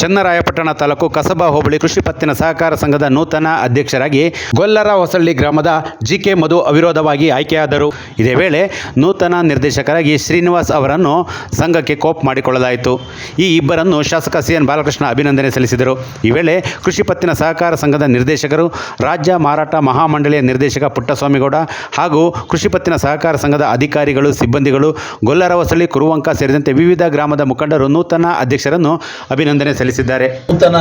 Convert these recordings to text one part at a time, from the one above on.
ಚನ್ನರಾಯಪಟ್ಟಣ ತಾಲೂಕು ಕಸಬಾ ಹೋಬಳಿ ಕೃಷಿ ಪತ್ತಿನ ಸಹಕಾರ ಸಂಘದ ನೂತನ ಅಧ್ಯಕ್ಷರಾಗಿ ಗೊಲ್ಲರ ಹೊಸಳ್ಳಿ ಗ್ರಾಮದ ಜಿ ಕೆ ಮಧು ಅವಿರೋಧವಾಗಿ ಆಯ್ಕೆಯಾದರು. ಇದೇ ವೇಳೆ ನೂತನ ನಿರ್ದೇಶಕರಾಗಿ ಶ್ರೀನಿವಾಸ್ ಅವರನ್ನು ಸಂಘಕ್ಕೆ ಕೋಪ್ ಮಾಡಿಕೊಳ್ಳಲಾಯಿತು. ಈ ಇಬ್ಬರನ್ನು ಶಾಸಕ ಸಿ ಎನ್ ಬಾಲಕೃಷ್ಣ ಅಭಿನಂದನೆ ಸಲ್ಲಿಸಿದರು. ಈ ವೇಳೆ ಕೃಷಿ ಪತ್ತಿನ ಸಹಕಾರ ಸಂಘದ ನಿರ್ದೇಶಕರು, ರಾಜ್ಯ ಮಾರಾಟ ಮಹಾಮಂಡಳಿಯ ನಿರ್ದೇಶಕ ಪುಟ್ಟಸ್ವಾಮಿಗೌಡ ಹಾಗೂ ಕೃಷಿ ಪತ್ತಿನ ಸಹಕಾರ ಸಂಘದ ಅಧಿಕಾರಿಗಳು, ಸಿಬ್ಬಂದಿಗಳು, ಗೊಲ್ಲರ ಹೊಸಳ್ಳಿ ಕುರುವಂಕ ಸೇರಿದಂತೆ ವಿವಿಧ ಗ್ರಾಮದ ಮುಖಂಡರು ನೂತನ ಅಧ್ಯಕ್ಷರನ್ನು ಅಭಿನಂದನೆ ಸಲ್ಲಿಸಿದ್ದಾರೆ. ನೂತನ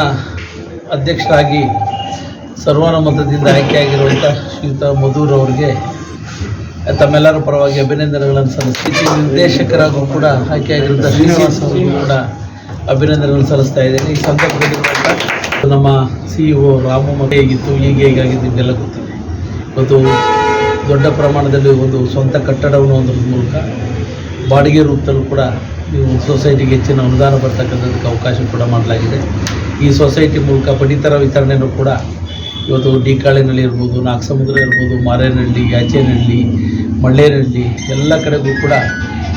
ಅಧ್ಯಕ್ಷರಾಗಿ ಸರ್ವಾನುಮತದಿಂದ ಆಯ್ಕೆಯಾಗಿರುವಂಥ ಶ್ರೀಯುತ ಮಧುರ್ ಅವರಿಗೆ ತಮ್ಮೆಲ್ಲರ ಪರವಾಗಿ ಅಭಿನಂದನೆಗಳನ್ನು ಸಲ್ಲಿಸಿ ನಿರ್ದೇಶಕರಾಗೂ ಕೂಡ ಆಯ್ಕೆಯಾಗಿರುವಂಥ ಶ್ರೀನಿವಾಸ್ ಅವರಿಗೂ ಕೂಡ ಅಭಿನಂದನೆಗಳನ್ನು ಸಲ್ಲಿಸ್ತಾ ಇದ್ದೇನೆ. ಈ ಸಂದರ್ಭದಲ್ಲಿ ನಮ್ಮ ಸಿ ಇ ಒ ರಾಮು ಮಗ ಹೇಗಿತ್ತು ಈಗ ಹೇಗಾಗಿತ್ತು ಇದೆಲ್ಲ ಗೊತ್ತಿದೆ. ಇವತ್ತು ದೊಡ್ಡ ಪ್ರಮಾಣದಲ್ಲಿ ಒಂದು ಸ್ವಂತ ಕಟ್ಟಡವನ್ನು ಹೊಂದೋದ್ರ ಮೂಲಕ ಬಾಡಿಗೆ ರೂಪದಲ್ಲೂ ಕೂಡ ಸೊಸೈಟಿಗೆ ಹೆಚ್ಚಿನ ಅನುದಾನ ಬರ್ತಕ್ಕಂಥದ್ದಕ್ಕೆ ಅವಕಾಶ ಕೂಡ ಮಾಡಲಾಗಿದೆ. ಈ ಸೊಸೈಟಿ ಮೂಲಕ ಪಡಿತರ ವಿತರಣೆಯೂ ಕೂಡ ಇವತ್ತು ಡಿಕಾಳಿನಲ್ಲಿ ಇರ್ಬೋದು, ನಾಗಸಮುದ್ರ ಇರ್ಬೋದು, ಮಾರೇನಹಳ್ಳಿ, ಯಾಚೇನಹಳ್ಳಿ, ಮಳ್ಳೇನಹಳ್ಳಿ ಎಲ್ಲ ಕಡೆಗೂ ಕೂಡ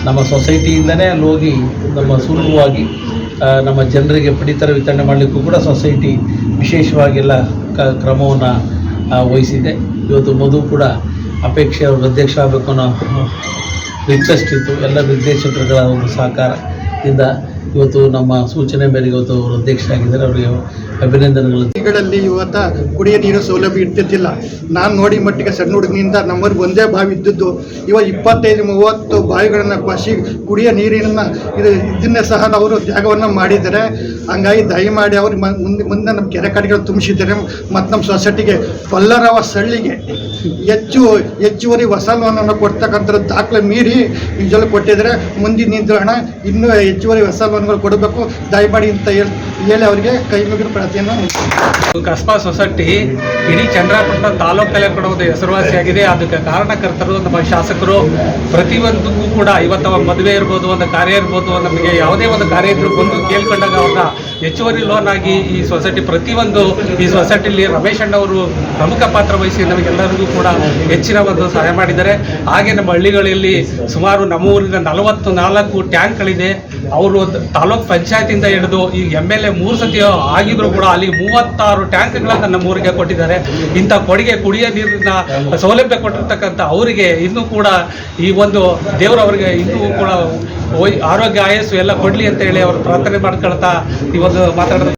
ನಮ್ಮ ಸೊಸೈಟಿಯಿಂದನೇ ಅಲ್ಲಿ ಹೋಗಿ ನಮ್ಮ ಸುಲಭವಾಗಿ ನಮ್ಮ ಜನರಿಗೆ ಪಡಿತರ ವಿತರಣೆ ಮಾಡಲಿಕ್ಕೂ ಕೂಡ ಸೊಸೈಟಿ ವಿಶೇಷವಾಗೆಲ್ಲ ಕ, ಕ್ರಮವನ್ನು ವಹಿಸಿದೆ. ಇವತ್ತು ಮಧು ಕೂಡ ಅಪೇಕ್ಷೆ ಅವರು ಅಧ್ಯಕ್ಷ ಆಗಬೇಕು ಅನ್ನೋ ರಿಕ್ವೆಸ್ಟ್ ಇತ್ತು. ಎಲ್ಲ ನಿರ್ದೇಶಕರುಗಳ ಒಂದು ಸಹಕಾರದಿಂದ ಇವತ್ತು ನಮ್ಮ ಸೂಚನೆ ಮೇರೆಗೆ ಇವತ್ತು ಅವರು ಅಧ್ಯಕ್ಷರಾಗಿದ್ದಾರೆ. ಅವರಿಗೆ ಅಭಿನಂದನೆಗಳು. ಹಳ್ಳಿಗಳಲ್ಲಿ ಇವತ್ತ ಕುಡಿಯ ನೀರು ಸೌಲಭ್ಯ ಇರ್ತಿದ್ದಿಲ್ಲ ನಾನು ನೋಡಿ ಮಟ್ಟಿಗೆ ಸಣ್ಣ ಹುಡುಗನಿಂದ ನಮ್ಮವ್ರಿಗೆ ಒಂದೇ ಬಾವಿ ಇದ್ದದ್ದು ಇವಾಗ ಇಪ್ಪತ್ತೈದು, ಮೂವತ್ತು ಬಾವಿಗಳನ್ನು ಕಸಿ ಕುಡಿಯ ನೀರಿನ ಇದು ಇದನ್ನೇ ಸಹ ಅವರು ತ್ಯಾಗವನ್ನು ಮಾಡಿದ್ದಾರೆ. ಹಂಗಾಗಿ ದಯಮಾಡಿ ಅವರು ಮುಂದೆ ಮುಂದೆ ನಮ್ಮ ಕೆರೆ ಕಡೆಗಳು ತುಂಬಿಸಿದ್ದಾರೆ. ಮತ್ತು ನಮ್ಮ ಸೊಸೈಟಿಗೆ ಪಲ್ಲರವ ಸಳ್ಳಿಗೆ ಹೆಚ್ಚು, ಹೆಚ್ಚುವರಿ ಹೊಸ ಲೋನನ್ನು ಕೊಡ್ತಕ್ಕಂಥದ್ದು ದಾಖಲೆ ಮೀರಿ ನಿಜಲು ಕೊಟ್ಟಿದ್ದಾರೆ. ಮುಂದಿನ ನಿಂತ್ರೋಣ ಇನ್ನೂ ಹೆಚ್ಚುವರಿ ಹೊಸ ಲೋನ್ಗಳು ಕೊಡಬೇಕು. ದಯಮಾಡಿ ಅಂತ ಹೇಳಿ ಹೇಳಿ ಅವರಿಗೆ ಕೈ ಮುಗಿದ ಪ್ರಾರ್ಥನೆಯನ್ನು ಕಸ್ಬಾ ಸೊಸೈಟಿ, ಇಡೀ ಚಂದ್ರಾಪಟ್ಟಣ ತಾಲೂಕಲ್ಲೇ ಕೂಡ ಒಂದು ಹೆಸರುವಾಸಿಯಾಗಿದೆ ಅದಕ್ಕೆ ಕಾರಣಕರ್ತರು, ನಮ್ಮ ಶಾಸಕರು, ಪ್ರತಿಯೊಂದಕ್ಕೂ ಕೂಡ ಇವತ್ತು ಮದುವೆ ಇರ್ಬೋದು, ಒಂದು ಕಾರ್ಯ ಇರ್ಬೋದು, ನಮಗೆ ಯಾವುದೇ ಒಂದು ಕಾರ್ಯ ಇದ್ರೂ ಬಂದು ಕೇಳ್ಕೊಂಡಾಗ ಅವ್ರನ್ನ ಹೆಚ್ಚುವರಿ ಲೋನ್ ಆಗಿ ಈ ಸೊಸೈಟಿ, ಪ್ರತಿಯೊಂದು ಈ ಸೊಸೈಟಿಲಿ ರಮೇಶ್ ಅಣ್ಣವರು ಪ್ರಮುಖ ಪಾತ್ರ ವಹಿಸಿ ನಮಗೆಲ್ಲರಿಗೂ ಕೂಡ ಹೆಚ್ಚಿನ ಒಂದು ಸಹಾಯ ಮಾಡಿದ್ದಾರೆ. ಹಾಗೆ ನಮ್ಮ ಹಳ್ಳಿಗಳಲ್ಲಿ ಸುಮಾರು ನಮ್ಮ ಊರಿನ ನಲವತ್ತು ನಾಲ್ಕು ಟ್ಯಾಂಕ್ಗಳಿದೆ. ಅವರು ತಾಲೂಕ್ ಪಂಚಾಯತಿಂದ ಹಿಡಿದು ಈ ಎಂ ಎಲ್ ಎ ಮೂರು ಸತಿ ಆಗಿದ್ರು ಕೂಡ ಅಲ್ಲಿ ಮೂವತ್ತಾರು ಟ್ಯಾಂಕ್ಗಳನ್ನು ನಮ್ಮ ಊರಿಗೆ ಕೊಟ್ಟಿದ್ದಾರೆ. ಇಂಥ ಕೊಡುಗೆ ಕುಡಿಯೋ ನೀರಿನ ಸೌಲಭ್ಯ ಕೊಟ್ಟಿರ್ತಕ್ಕಂಥ ಅವರಿಗೆ ಇನ್ನೂ ಕೂಡ ಈ ಒಂದು ದೇವರು ಅವರಿಗೆ ಇನ್ನೂ ಕೂಡ ಆರೋಗ್ಯ ಆಯಸ್ಸು ಎಲ್ಲ ಕೊಡಲಿ ಅಂತ ಹೇಳಿ ಅವರು ಪ್ರಾರ್ಥನೆ ಮಾಡ್ಕೊಳ್ತಾ ಈ ಒಂದು